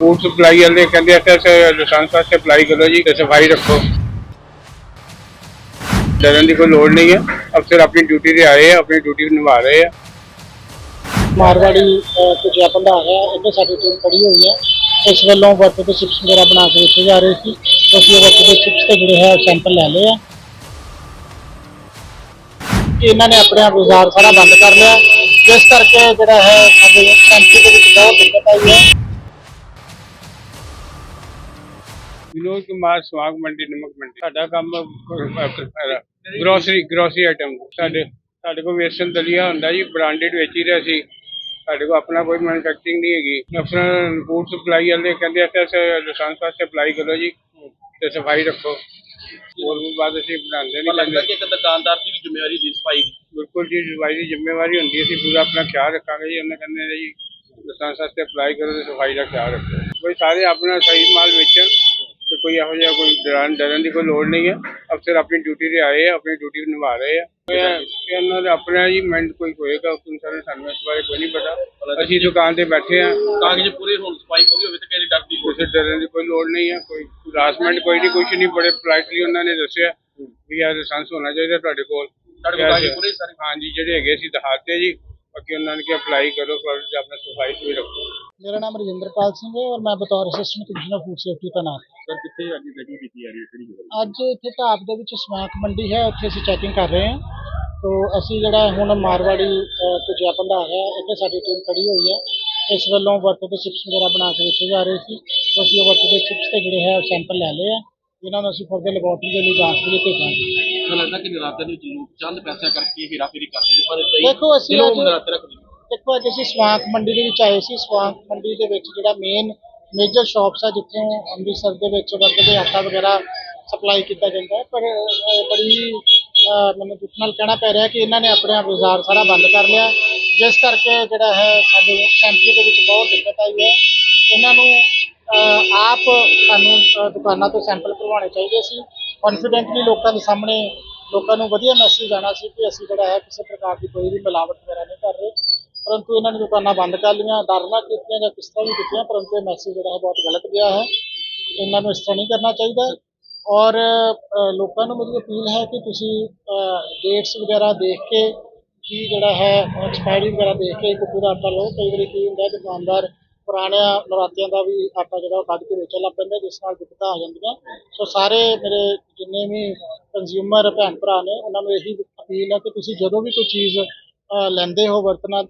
Food supply ਵਾਲੇ ਕਹਿੰਦੇ ਆ ਕਿ ਲਾਇਸੈਂਸ ਵਾਸਤੇ ਅਪਲਾਈ ਕਰੋ ਜੀ ਤੇ ਸਫ਼ਾਈ ਰੱਖੋ ਡਰਨ ਦੀ ਕੋਈ ਲੋੜ ਨਹੀਂ ਹੈ ਅਫਸਰ ਆਪਣੀ ਡਿਊਟੀ ਤੇ ਆਏ ਆ ਆਪਣੀ ਡਿਊਟੀ ਨਿਭਾ ਰਹੇ ਆ ਮਾਰਵਾੜੀ ਅਹ, ਕੁਝ ਬੰਦਾ ਆ ਗਿਆ ਇੱਥੇ ਸਾਡੀ ਟੀਮ ਖੜੀ ਹੋਈ ਹੈ ਇਸ ਵੱਲੋਂ ਵਰਤ ਦੇ ਚਿਪਸ ਵਗੈਰਾ ਬਣਾ ਕੇ ਵੇਚੇ ਜਾ ਰਹੇ ਸੀ ਅਸੀਂ ਉਹ ਵਰਤ ਦੇ ਚਿਪਸ ਤੇ ਜਿਹੜੇ ਹੈ ਸੈਂਪਲ ਲੈ ਲਏ ਆ ਇਹਨਾਂ ਨੇ ਆਪਣੇ ਆਪ ਬਾਜ਼ਾਰ ਸਾਰਾ ਬੰਦ ਕਰ ਲਿਆ ਜਿਸ ਕਰਕੇ ਜਿਹੜਾ ਹੈ ਸਾਡੇ ਸੈਂਟਰ ਦੇ ਵਿੱਚ ਬਹੁਤ ਦਿੱਕਤ ਆਈ ਹੈ ਵਿਨੋਦ ਕੁਮਾਰ ਸਵਾਗ ਮੰਡੀ ਨਮਕ ਮੰਡੀ। ਸਾਡਾ ਕੰਮ ਗਰੋਸਰੀ ਗਰੋਸਰੀ ਆਈਟਮ ਸਾਡੇ ਸਾਡੇ ਕੋਲ ਵੇਸਨ ਦਲੀਆ ਹੁੰਦਾ ਜੀ ਬ੍ਰਾਂਡਡ ਵੇਚੀ ਰਹੇ ਸੀ। ਸਾਡੇ ਕੋਲ ਆਪਣਾ ਕੋਈ ਮੈਨੂਫੈਕਚਰਿੰਗ ਨਹੀਂ ਹੈਗੀ। ਅਫਸਰ ਫੂਡ ਸਪਲਾਈ ਵਾਲੇ ਕਹਿੰਦੇ ਆ ਕਿ ਲਾਇਸੈਂਸ ਵਾਸਤੇ ਅਪਲਾਈ ਕਰੋ ਜੀ ਤੇ ਸਫ਼ਾਈ ਰੱਖੋ। ਹੋਰ ਵੀ ਬਾਅਦ ਅਸੀਂ ਬਣਾਉਂਦੇ ਨਹੀਂ ਲੱਗਦਾ ਕਿ ਇੱਕ ਦੁਕਾਨਦਾਰ ਦੀ ਵੀ ਜ਼ਿੰਮੇਵਾਰੀ ਦੀ ਸਫ਼ਾਈ ਦੀ। ਬਿਲਕੁਲ ਜੀ ਸਫ਼ਾਈ ਦੀ ਜ਼ਿੰਮੇਵਾਰੀ ਹੁੰਦੀ ਅਸੀਂ ਪੂਰਾ ਆਪਣਾ ਖਿਆਲ ਰੱਖਾਂਗੇ ਜੀ। ਉਹਨੇ ਕਹਿੰਦੇ ਜੀ ਲਾਇਸੈਂਸ ਵਾਸਤੇ ਅਪਲਾਈ ਕਰੋ ਤੇ ਸਫ਼ਾਈ ਦਾ ਖਿਆਲ ਰੱਖੋ। ਕੋਈ ਸਾਰੇ ਆਪਣਾ ਸਹੀ ਮਾਲ ਵੇਚਣ। ਤੇ ਕੋਈ ਇਹੋ ਜਿਹਾ ਕੋਈ ਡਰਨ ਡਰਨ ਦੀ ਕੋਈ ਲੋੜ ਨਹੀਂ ਹੈ। ਅਫਸਰ ਆਪਣੀ ਡਿਊਟੀ ਤੇ ਆਏ ਆ ਆਪਣੀ ਡਿਊਟੀ ਨਿਭਾ ਰਹੇ ਆ। ਇਹ ਇਹਨਾਂ ਦਾ ਆਪਣਾ ਜੀ ਮੈਂਡ ਕੋਈ ਹੋਏਗਾ ਕੋਈ ਸਾਨੂੰ ਇਸ ਬਾਰੇ ਕੋਈ ਨਹੀਂ ਪਤਾ। ਅਸੀਂ ਦੁਕਾਨ ਤੇ ਬੈਠੇ ਆ। ਕਾਗਜ਼ ਪੂਰੇ ਹੋਣ ਸਫ਼ਾਈ ਪੂਰੀ ਹੋਵੇ ਤੇ ਕਿਸੇ ਡਰ ਦੀ ਲੋੜ ਕਿਸੇ ਡਰਨ ਦੀ ਕੋਈ ਲੋੜ ਨਹੀਂ ਹੈ। ਕੋਈ ਹਰਾਸਮੈਂਟ ਕੋਈ ਨਹੀਂ ਕੁਛ ਨਹੀਂ। ਬੜੇ ਪੋਲਾਈਟਲੀ ਉਹਨਾਂ ਨੇ ਦੱਸਿਆ ਵੀ ਇਹ ਲਾਇਸੈਂਸ ਹੋਣਾ ਚਾਹੀਦਾ ਤੁਹਾਡੇ ਕੋਲ। ਤੁਹਾਡੇ ਕੋਲ ਕਾਗਜ਼ ਪੂਰੇ ਸਾਰੇ ਹਾਂਜੀ ਜਿਹੜੇ ਹੈਗੇ ਸੀ ਦਿਖਾਤੇ ਜੀ। ਬਾਕੀ ਉਹਨਾਂ ਨੇ ਕਿ ਅਪਲਾਈ ਕਰੋ ਤੇ ਆਪਣਾ ਸਫ਼ਾਈ ਵੀ ਰੱਖੋ। ਮੇਰਾ ਨਾਮ ਰਜਿੰਦਰਪਾਲ ਸਿੰਘ ਹੈ ਔਰ ਮੈਂ ਬਤੌਰ ਅਸਿਸਟੈਂਟ ਕਮਿਸ਼ਨਰ ਫੂਡ ਸੇਫਟੀ ਤੈਨਾਤ ਸਰ ਕਿੱਥੇ ਅੱਜ ਗੱਡੀ ਕੀਤੀ ਜਾ ਰਹੀ ਹੈ? ਕਿਹੜੀ ਜਗ੍ਹਾ? ਅੱਜ ਇੱਥੇ ਢਾਬ ਦੇ ਵਿੱਚ ਸਮਾਕ ਮੰਡੀ ਹੈ ਉੱਥੇ ਅਸੀਂ ਚੈਕਿੰਗ ਕਰ ਰਹੇ ਹਾਂ। ਤੋ ਅਸੀਂ ਜਿਹੜਾ ਹੁਣ ਮਾਰਵਾੜੀ ਅਹ, ਕੁਝ ਬੰਦਾ ਆ ਗਿਆ ਇੱਥੇ ਸਾਡੀ ਟੀਮ ਖੜੀ ਹੋਈ ਹੈ। ਇਸ ਵੱਲੋਂ ਵਰਤ ਦੇ ਚਿਪਸ ਵਗੈਰਾ ਬਣਾ ਕੇ ਵੇਚੇ ਜਾ ਰਹੇ ਸੀ। ਅਸੀਂ ਉਹ ਵਰਤ ਦੇ ਚਿਪਸ ਤੇ ਜਿਹੜੇ ਹੈ ਸੈਂਪਲ ਲੈ ਲਏ ਆ। ਇਹਨਾਂ ਨੂੰ ਅਸੀਂ ਫਰਦਰ ਲੈਬੋਰਟਰੀ ਦੇ ਲਈ ਜਾਂਚ ਦੇ ਲਈ ਭੇਜਾਂਗੇ। ਲੱਗਦਾ ਕਿ ਨਰਾਤੇ ਲੋਕ ਚੰਦ ਪੈਸਾ ਕਰਕੇ ਹੀਰਾਫੇਰੀ ਕਰਦੇ ਨੇ ਪਰ ਦੇਖੋ ਅਸੀਂ ਅੱਜ- ਨਰਾਤੇ ਰੱਖਦੇ ਨੇ। ਦੇਖੋ ਅੱਜ ਅਸੀਂ ਸਵਾਂਕ ਮੰਡੀ ਦੇ ਵਿੱਚ ਆਏ ਸੀ। ਸਵਾਂਕ ਮੰਡੀ ਦੇ ਵਿੱਚ ਜਿਹੜਾ ਮੇਨ ਮੇਜਰ ਸ਼ਾਪਸ ਆ ਜਿੱਥੋਂ ਅੰਮ੍ਰਿਤਸਰ ਦੇ ਵਿੱਚ ਵਰਤਦੇ ਆਟਾ ਵਗੈਰਾ ਸਪਲਾਈ ਕੀਤਾ ਜਾਂਦਾ ਹੈ। ਪਰ ਅਹ, ਬੜੀ ਅਹ, ਮੈਨੂੰ ਦੁੱਖ ਨਾਲ ਕਹਿਣਾ ਪੈ ਰਿਹਾ ਕਿ ਇਹਨਾਂ ਨੇ ਆਪਣਾ ਆਪ ਬਾਜ਼ਾਰ ਸਾਰਾ ਬੰਦ ਕਰ ਲਿਆ। ਜਿਸ ਕਰਕੇ ਜਿਹੜਾ ਹੈ ਸਾਡੇ ਸੈਂਪਲੀ ਦੇ ਵਿੱਚ ਬਹੁਤ ਦਿੱਕਤ ਆਈ ਹੈ। ਇਹਨਾਂ ਨੂੰ ਅਹ, ਆਪ ਸਾਨੂੰ ਅਹ, ਦੁਕਾਨਾਂ ਤੋਂ ਸੈਂਪਲ ਭਰਵਾਉਣੇ ਚਾਹੀਦੇ ਸੀ। ਕੌਨਫੀਡੈਂਟਲੀ ਲੋਕਾਂ ਦੇ ਸਾਹਮਣੇ ਲੋਕਾਂ ਨੂੰ ਵਧੀਆ ਮੈਸੇਜ ਆਣਾ ਸੀ ਕਿ ਅਸੀਂ ਜਿਹੜਾ ਹੈ ਕਿਸੇ ਪ੍ਰਕਾਰ ਦੀ ਕੋਈ ਵੀ ਮਿਲਾਵਟ ਵਗੈਰਾ ਨਹੀਂ ਕਰ ਰਹੇ। ਪਰੰਤੂ ਇਹਨਾਂ ਨੇ ਦੁਕਾਨਾਂ ਬੰਦ ਕਰ ਲਈਆਂ ਡਰ ਕੀਤੀਆਂ ਜਾਂ ਕਿਸ ਤਰ੍ਹਾਂ ਵੀ ਕੀਤੀਆਂ, ਪਰੰਤੂ ਇਹ ਮੈਸੇਜ ਜਿਹੜਾ ਹੈ ਬਹੁਤ ਗਲਤ ਗਿਆ ਹੈ। ਇਹਨਾਂ ਨੂੰ ਇਸ ਤਰ੍ਹਾਂ ਨਹੀਂ ਕਰਨਾ ਚਾਹੀਦਾ। ਔਰ ਲੋਕਾਂ ਨੂੰ ਮੇਰੀ ਅਪੀਲ ਹੈ ਕਿ ਤੁਸੀਂ ਡੇਟਸ ਵਗੈਰਾ ਦੇਖ ਕੇ ਕੀ ਜਿਹੜਾ ਹੈ ਐਕਸਪਾਇਰੀ ਵਗੈਰਾ ਦੇਖ ਕੇ ਕੁੱਕੂ ਦਾ ਆਟਾ ਲਓ। ਕਈ ਵਾਰੀ ਕੀ ਹੁੰਦਾ ਦੁਕਾਨਦਾਰ ਪੁਰਾਣਿਆਂ ਨਰਾਤਿਆਂ ਦਾ ਵੀ ਆਟਾ ਜਿਹੜਾ ਉਹ ਕੱਢ ਕੇ ਵੇਚਣ ਲੱਗ ਪੈਂਦਾ, ਜਿਸ ਨਾਲ ਦਿੱਕਤਾਂ ਆ ਜਾਂਦੀਆਂ। ਸੋ ਸਾਰੇ ਮੇਰੇ ਜਿੰਨੇ ਵੀ ਕੰਜ਼ਿਊਮਰ ਭੈਣ ਭਰਾ ਨੇ, ਉਹਨਾਂ ਨੂੰ ਇਹੀ ਅਪੀਲ ਹੈ ਕਿ ਤੁਸੀਂ ਜਦੋਂ ਵੀ ਕੋਈ ਚੀਜ਼ ਲੈਂਦੇ ਹੋ ਵਰਤਣਾ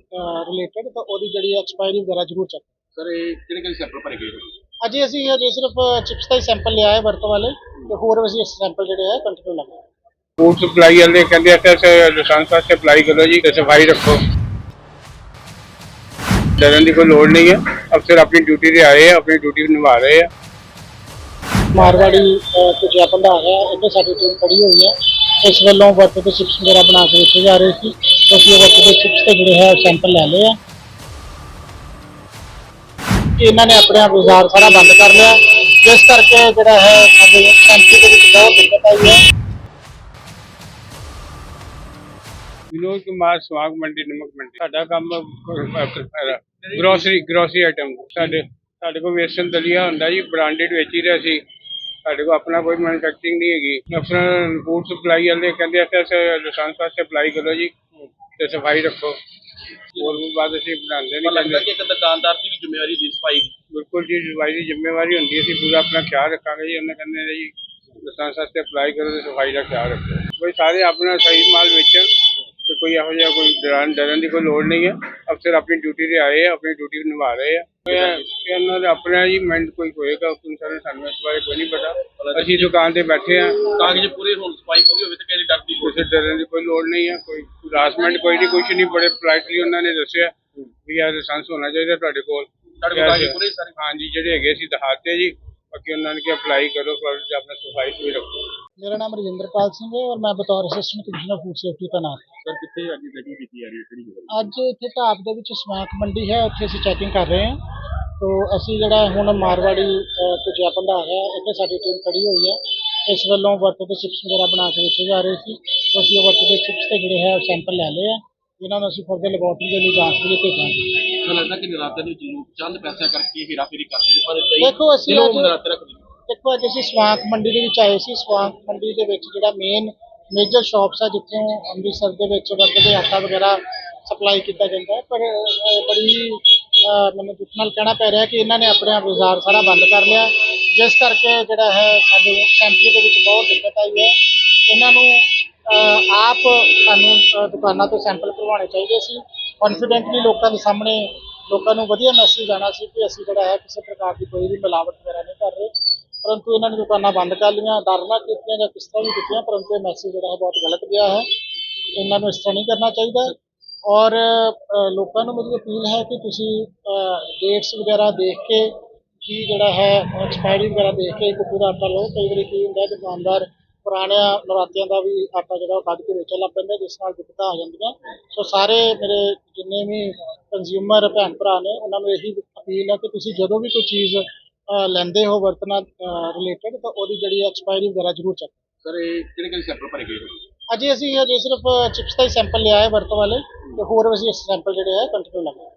ਰਿਲੇਟਡ ਤਾਂ ਉਹਦੀ ਜਿਹੜੀ ਐਕਸਪਾਇਰੀ ਵਗੈਰਾ ਜ਼ਰੂਰ ਚੈੱਕ ਸਰ ਇਹ ਕਿਹੜੇ ਕਿਹੜੇ ਸੈਂਪਲ ਭਰੇ ਗਏ? ਅਜੇ ਅਸੀਂ ਅਜੇ ਸਿਰਫ ਚਿਪਸ ਦਾ ਹੀ ਸੈਂਪਲ ਲਿਆ ਹੈ ਵਰਤੋਂ ਵਾਲੇ ਤੇ ਹੋਰ ਅਸੀਂ ਸੈਂਪਲ ਜਿਹੜੇ ਹੈ ਕੰਟੀਨਿਊ ਲਗਾਏ ਫੂਡ ਸਪਲਾਈ ਵਾਲੇ ਕਹਿੰਦੇ ਆ ਕਿ ਲਾਇਸੈਂਸ ਵਾਸਤੇ ਅਪਲਾਈ ਕਰੋ ਜੀ ਤੇ ਸਫ਼ਾਈ ਰੱਖੋ। ਡਰਨ ਦੀ ਕੋਈ ਲੋੜ ਨਹੀਂ ਹੈ। ਅਫਸਰ ਆਪਣੀ ਡਿਊਟੀ ਤੇ ਆਏ ਆ ਆਪਣੀ ਡਿਊਟੀ ਨਿਭਾ ਰਹੇ ਆ। ਮਾਰਵਾੜੀ ਕੁਝ ਬੰਦਾ ਆ ਗਿਆ ਇੱਥੇ ਸਾਡੀ ਟੀਮ ਖੜੀ ਹੋਈ ਹੈ। ਇਸ ਵੱਲੋਂ ਵਰਤ ਦੇ ਚਿਪਸ ਵਗੈਰਾ ਬਣਾ ਕੇ ਵੇਚੇ ਜਾ ਰਹੇ ਸੀ। ਅਸੀਂ ਉਹ ਵਰਤ ਦੇ ਚਿਪਸ ਤੇ ਜਿਹੜੇ ਹੈ ਸੈਂਪਲ ਲੈ ਲਏ ਆ। ਇਹਨਾਂ ਨੇ ਆਪਣੇ ਆਪ ਬਾਜ਼ਾਰ ਸਾਰਾ ਬੰਦ ਕਰ ਲਿਆ। ਜਿਸ ਕਰਕੇ ਜਿਹੜਾ ਹੈ ਸਾਡੇ ਸੈਂਟਰ ਦੇ ਵਿੱਚ ਬਹੁਤ ਦਿੱਕਤ ਆਈ ਹੈ। ਵਿਨੋਦ ਕੁਮਾਰ, ਸਵਾਗ ਮੰਡੀ, ਨਮਕ ਮੰਡੀ। ਸਾਡਾ ਕੰਮ ਗਰੋਸਰੀ ਗਰੋਸਰੀ ਆਈਟਮ ਸਾਡੇ ਸਾਡੇ ਕੋਲ ਵੇਸਨ ਦਲੀਆ ਹੁੰਦਾ ਜੀ ਬ੍ਰਾਂਡਡ ਵੇਚੀ ਰਹੇ ਸੀ। ਸਾਡੇ ਕੋਲ ਆਪਣਾ ਕੋਈ ਮੈਨੂਫੈਕਚਰਿੰਗ ਨਹੀਂ ਹੈਗੀ। ਅਫਸਰ ਫੂਡ ਸਪਲਾਈ ਵਾਲੇ ਕਹਿੰਦੇ ਆ ਕਿ ਲਾਇਸੈਂਸ ਵਾਸਤੇ ਅਪਲਾਈ ਕਰੋ ਜੀ। ਤੇ ਸਫ਼ਾਈ ਰੱਖੋ। ਹੋਰ ਵੀ ਬਾਅਦ ਅਸੀਂ ਬਣਾਉਂਦੇ ਨਹੀਂ ਲੱਗਦਾ ਕਿ ਇੱਕ ਦੁਕਾਨਦਾਰ ਦੀ ਵੀ ਜ਼ਿੰਮੇਵਾਰੀ ਦੀ ਸਫ਼ਾਈ ਦੀ। ਬਿਲਕੁਲ ਜੀ ਸਫ਼ਾਈ ਦੀ ਜ਼ਿੰਮੇਵਾਰੀ ਹੁੰਦੀ ਹੈ। ਅਸੀਂ ਪੂਰਾ ਆਪਣਾ ਖਿਆਲ ਰੱਖਾਂਗੇ ਜੀ। ਉਹਨੇ ਕਹਿੰਦੇ ਨੇ ਜੀ ਲਾਇਸੈਂਸ ਵਾਸਤੇ ਅਪਲਾਈ ਕਰੋ ਤੇ ਸਫ਼ਾਈ ਦਾ ਖਿਆਲ ਰੱਖੋ। ਕੋਈ ਸਾਰੇ ਆਪਣਾ ਸਹੀ ਮਾਲ ਵੇਚਣ ਤੇ ਕੋਈ ਇਹੋ ਜਿਹਾ ਕੋਈ ਡਰਨ ਡਰਨ ਦੀ ਕੋਈ ਲੋੜ ਨਹੀਂ ਹੈ। ਅਫਸਰ ਆਪਣੀ ਡਿਊਟੀ ਤੇ ਆਏ ਆ ਆਪਣੀ ਡਿਊਟੀ ਨਿਭਾ ਰਹੇ ਆ। ਇਹ ਇਹਨਾਂ ਦਾ ਆਪਣਾ ਜੀ ਮੈਂਡ ਕੋਈ ਹੋਏਗਾ ਕੋਈ ਸਾਨੂੰ ਸਾਨੂੰ ਇਸ ਬਾਰੇ ਕੋਈ ਨਹੀਂ ਪਤਾ। ਅਸੀਂ ਦੁਕਾਨ ਤੇ ਬੈਠੇ ਆ। ਕਾਗਜ਼ ਪੂਰੇ ਹੋਣ ਸਫ਼ਾਈ ਪੂਰੀ ਹੋਵੇ ਤੇ ਕਿਸੇ ਡਰ ਦੀ ਕਿਸੇ ਡਰਨ ਦੀ ਕੋਈ ਲੋੜ ਨਹੀਂ ਹੈ ਕੋਈ ਹਰਾਸਮੈਂਟ ਕੋਈ ਨਹੀਂ ਕੁਛ ਨਹੀਂ ਬੜੇ ਪੋਲਾਈਟਲੀ ਉਹਨਾਂ ਨੇ ਦੱਸਿਆ ਵੀ ਇਹ ਲਾਇਸੈਂਸ ਹੋਣਾ ਚਾਹੀਦਾ ਤੁਹਾਡੇ ਕੋਲ। ਤੁਹਾਡੇ ਕੋਲ ਕਾਗਜ਼ ਪੂਰੇ ਸਾਰੇ। ਹਾਂਜੀ ਜਿਹੜੇ ਹੈਗੇ ਸੀ ਦਿਖਾਤੇ ਜੀ ਬਾਕੀ ਉਹਨਾਂ ਨੇ ਕਿ ਅਪਲਾਈ ਕਰੋ ਤੇ ਆਪਣਾ ਸਫ਼ਾਈ ਵੀ ਰੱਖੋ। ਮੇਰਾ ਨਾਮ ਰਜਿੰਦਰਪਾਲ ਸਿੰਘ ਹੈ ਔਰ ਮੈਂ ਬਤੌਰ ਅਸਿਸਟੈਂਟ ਕਮਿਸ਼ਨਰ ਫੂਡ ਸੇਫਟੀ ਤੈਨਾਤ ਸਰ ਕਿੱਥੇ ਅੱਜ ਗੱਡੀ ਕੀਤੀ ਜਾ ਰਹੀ ਹੈ ਕਿਹੜੀ ਅੱਜ ਇੱਥੇ ਢਾਬ ਦੇ ਵਿੱਚ ਸਮਾਕ ਮੰਡੀ ਹੈ ਉੱਥੇ ਅਸੀਂ ਚੈਕਿੰਗ ਕਰ ਰਹੇ ਹਾਂ। ਤੋ ਅਸੀਂ ਜਿਹੜਾ ਹੁਣ ਮਾਰਵਾੜੀ ਅਹ, ਕੁਝ ਬੰਦਾ ਆ ਗਿਆ ਇੱਥੇ ਸਾਡੀ ਟੀਮ ਖੜੀ ਹੋਈ ਹੈ। ਇਸ ਵੱਲੋਂ ਵਰਤ ਦੇ ਚਿਪਸ ਵਗੈਰਾ ਬਣਾ ਕੇ ਵੇਚੇ ਜਾ ਰਹੇ ਸੀ। ਅਸੀਂ ਉਹ ਵਰਤ ਦੇ ਚਿਪਸ ਤੇ ਜਿਹੜੇ ਹੈ ਸੈਂਪਲ ਲੈ ਲਏ ਆ। ਇਹਨਾਂ ਨੂੰ ਅਸੀਂ ਫਰਦਰ ਲੈਬੋਰਟਰੀ ਦੇ ਲਈ ਜਾਂਚ ਦੇ ਲਈ ਭੇਜਾਂਗੇ। ਲੱਗਦਾ ਕਿ ਨਰਾਤੇ ਦੇ ਵਿੱਚ ਲੋਕ ਚੰਦ ਪੈਸਿਆਂ ਕਰਕੇ ਹੇਰਾਫੇਰੀ ਕਰਦੇ ਨੇ ਪਰ ਕਈ ਦੇਖੋ, ਅਸੀਂ ਅੱਜ- ਨਰਾਤੇ ਰੱਖਦੇ ਨੇ। ਦੇਖੋ ਅੱਜ ਅਸੀਂ ਸਵਾਂਕ ਮੰਡੀ ਦੇ ਵਿੱਚ ਆਏ ਸੀ। ਸਵਾਂਕ ਮੰਡੀ ਦੇ ਵਿੱਚ ਜਿਹੜਾ ਮੇਨ ਮੇਜਰ ਸ਼ਾਪਸ ਆ ਜਿੱਥੋਂ ਅੰਮ੍ਰਿਤਸਰ ਦੇ ਵਿੱਚ ਵਰਤਦੇ ਆਟਾ ਵਗੈਰਾ ਸਪਲਾਈ ਕੀਤਾ ਜਾਂਦਾ ਹੈ। ਪਰ ਅਹ, ਬੜੀ ਅਹ, ਮੈਨੂੰ ਦੁੱਖ ਨਾਲ ਕਹਿਣਾ ਪੈ ਰਿਹਾ ਕਿ ਇਹਨਾਂ ਨੇ ਆਪਣੇ ਬਾਜ਼ਾਰ ਸਾਰਾ ਬੰਦ ਕਰ ਲਿਆ। ਜਿਸ ਕਰਕੇ ਜਿਹੜਾ ਹੈ ਸਾਡੇ ਸੈਂਪਲੀ ਦੇ ਵਿੱਚ ਬਹੁਤ ਦਿੱਕਤ ਆਈ ਹੈ। ਇਹਨਾਂ ਨੂੰ ਆਪ ਸਾਨੂੰ ਦੁਕਾਨਾਂ ਤੋਂ ਸੈਂਪਲ ਭਰਵਾਉਣੇ ਚਾਹੀਦੇ ਸੀ। ਕੌਨਫੀਡੈਂਟਲੀ ਲੋਕਾਂ ਦੇ ਸਾਹਮਣੇ ਲੋਕਾਂ ਨੂੰ ਵਧੀਆ ਮੈਸੇਜ ਆਣਾ ਸੀ ਕਿ ਅਸੀਂ ਜਿਹੜਾ ਹੈ ਕਿਸੇ ਪ੍ਰਕਾਰ ਦੀ ਕੋਈ ਵੀ ਮਿਲਾਵਟ ਵਗੈਰਾ ਨਹੀਂ ਕਰ ਰਹੇ। ਪਰੰਤੂ ਇਹਨਾਂ ਨੇ ਦੁਕਾਨਾਂ ਬੰਦ ਕਰ ਲਈਆਂ ਡਰ ਕੀਤੀਆਂ ਜਾਂ ਕਿਸ ਤਰ੍ਹਾਂ ਵੀ ਕੀਤੀਆਂ, ਪਰੰਤੂ ਇਹ ਮੈਸੇਜ ਜਿਹੜਾ ਹੈ ਬਹੁਤ ਗਲਤ ਗਿਆ ਹੈ। ਇਹਨਾਂ ਨੂੰ ਇਸ ਤਰ੍ਹਾਂ ਨਹੀਂ ਕਰਨਾ ਚਾਹੀਦਾ। ਔਰ ਲੋਕਾਂ ਨੂੰ ਮੇਰੀ ਅਪੀਲ ਹੈ ਕਿ ਤੁਸੀਂ ਡੇਟਸ ਵਗੈਰਾ ਦੇਖ ਕੇ ਕੀ ਜਿਹੜਾ ਹੈ ਐਕਸਪਾਇਰੀ ਵਗੈਰਾ ਦੇਖ ਕੇ ਕੁੱਕੂ ਦਾ ਆਟਾ ਲਓ ਕਈ ਵਾਰੀ ਕੀ ਹੁੰਦਾ ਹੈ, ਦੁਕਾਨਦਾਰ ਪੁਰਾਣਿਆਂ ਨਰਾਤਿਆਂ ਦਾ ਵੀ ਆਟਾ ਜਿਹੜਾ ਉਹ ਕੱਢ ਕੇ ਵੇਚਣ ਲੱਗ ਪੈਂਦਾ ਜਿਸ ਨਾਲ ਦਿੱਕਤਾਂ ਆ ਜਾਂਦੀਆਂ। ਸੋ ਸਾਰੇ ਮੇਰੇ ਜਿੰਨੇ ਵੀ ਕੰਜ਼ਿਊਮਰ ਭੈਣ ਭਰਾ ਨੇ ਉਹਨਾਂ ਨੂੰ ਇਹੀ ਅਪੀਲ ਹੈ ਕਿ ਤੁਸੀਂ ਜਦੋਂ ਵੀ ਕੋਈ ਚੀਜ਼ ਲੈਂਦੇ ਹੋ ਵਰਤਣਾ ਰਿਲੇਟਡ ਤਾਂ ਉਹਦੀ ਜਿਹੜੀ ਐਕਸਪਾਇਰੀ ਵਗੈਰਾ ਜ਼ਰੂਰ ਚੈੱਕ ਸਰ ਇਹ ਕਿਹੜੇ ਕਿਹੜੇ ਸੈਂਪਲ ਭਰੇ ਗਏ? ਅਜੇ ਅਸੀਂ ਹਜੇ ਸਿਰਫ ਚਿਪਸ ਦਾ ਹੀ ਸੈਂਪਲ ਲਿਆ ਹੈ ਵਰਤੋਂ ਵਾਲੇ ਤੇ ਹੋਰ ਅਸੀਂ ਸੈਂਪਲ ਜਿਹੜੇ ਹੈ ਕੰਟੀਨਿਊ ਲਗਾਏ